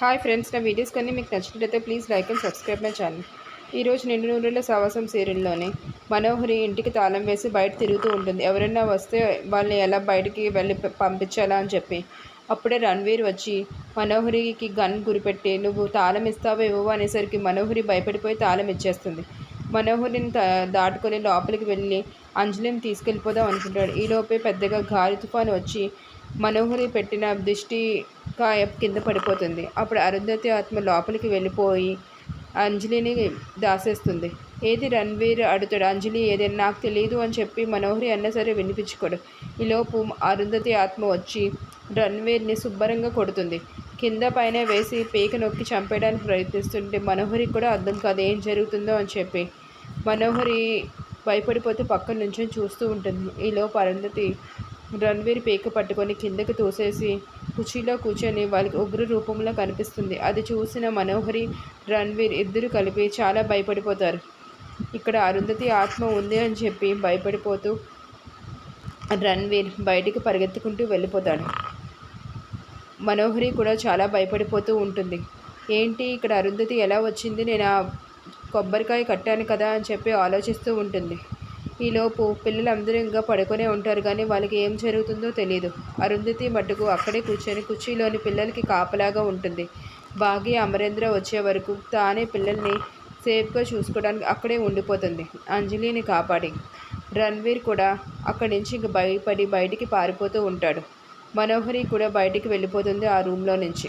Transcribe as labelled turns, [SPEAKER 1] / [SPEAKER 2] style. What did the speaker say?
[SPEAKER 1] Hi friends నా videos కానీ మీకు నచ్చినట్లయితే please like and subscribe my channel. ఈరోజు నిండు నూరుల సవాసం సీరియల్లోనే మనోహరి ఇంటికి తాళం వేసి బయట తిరుగుతూ ఉంటుంది. ఎవరైనా వస్తే వాళ్ళని ఎలా బయటికి వెళ్ళి పంపించాలా అని చెప్పి. అప్పుడే రణ్వీర్ వచ్చి మనోహరికి గన్ గురిపెట్టి నువ్వు తాళం ఇస్తావో ఇవ్వవో అనేసరికి మనోహరి భయపడిపోయి తాళం ఇచ్చేస్తుంది. మనోహరిని దాటుకొని లోపలికి వెళ్ళి అంజలిని తీసుకెళ్ళిపోదాం అనుకుంటాడు. ఈలోపే పెద్దగా గాలి తుఫాను వచ్చి మనోహరి పెట్టిన దిష్టి కాయ కింద పడిపోతుంది. అప్పుడు అరుంధతి ఆత్మ లోపలికి వెళ్ళిపోయి అంజలిని దాసేస్తుంది. ఏది రణ్వీర్ అడుగుతాడు? అంజలి ఏదైనా నాకు తెలియదు అని చెప్పి మనోహరి అన్న సరే వినిపించుకోడు. ఈలోపు అరుంధతి ఆత్మ వచ్చి రణ్వీర్ని శుభ్రంగా కొడుతుంది. కింద పైన వేసి పీక నొక్కి చంపేయడానికి ప్రయత్నిస్తుంటే మనోహరి కూడా అర్థం కాదు ఏం జరుగుతుందో అని చెప్పి. మనోహరి భయపడిపోతే పక్కన నుంచి చూస్తూ ఉంటుంది. ఈలోపు అరుంధతి రణ్వీర్ పీక పట్టుకొని కిందకి తోసేసి కుర్చీలో కూర్చొని వాళ్ళకి ఉగ్ర రూపంలో కనిపిస్తుంది. అది చూసిన మనోహరి రణ్వీర్ ఇద్దరు కలిపి చాలా భయపడిపోతారు. ఇక్కడ అరుంధతి ఆత్మ ఉంది అని చెప్పి భయపడిపోతూ రణ్వీర్ బయటికి పరిగెత్తుకుంటూ వెళ్ళిపోతాడు. మనోహరి కూడా చాలా భయపడిపోతూ ఉంటుంది. ఏంటి ఇక్కడ అరుంధతి ఎలా వచ్చింది? నేను ఆ కొబ్బరికాయ కట్టాను కదా అని చెప్పి ఆలోచిస్తూ ఉంటుంది. ఈలోపు పిల్లలందరూ ఇంకా పడుకొనే ఉంటారు కానీ వాళ్ళకి ఏం జరుగుతుందో తెలియదు అరుంధతి మటుకు అక్కడే కూర్చొని కుర్చీలోని పిల్లలకి కాపలాగా ఉంటుంది. బాగి అమరేంద్ర వచ్చే వరకు తానే పిల్లల్ని సేఫ్గా చూసుకోవడానికి అక్కడే ఉండిపోతుంది. అంజలిని కాపాడి. రణ్వీర్ కూడా అక్కడి నుంచి ఇంక భయపడి బయటికి పారిపోతూ ఉంటాడు. మనోహరి కూడా బయటికి వెళ్ళిపోతుంది ఆ రూమ్లో నుంచి.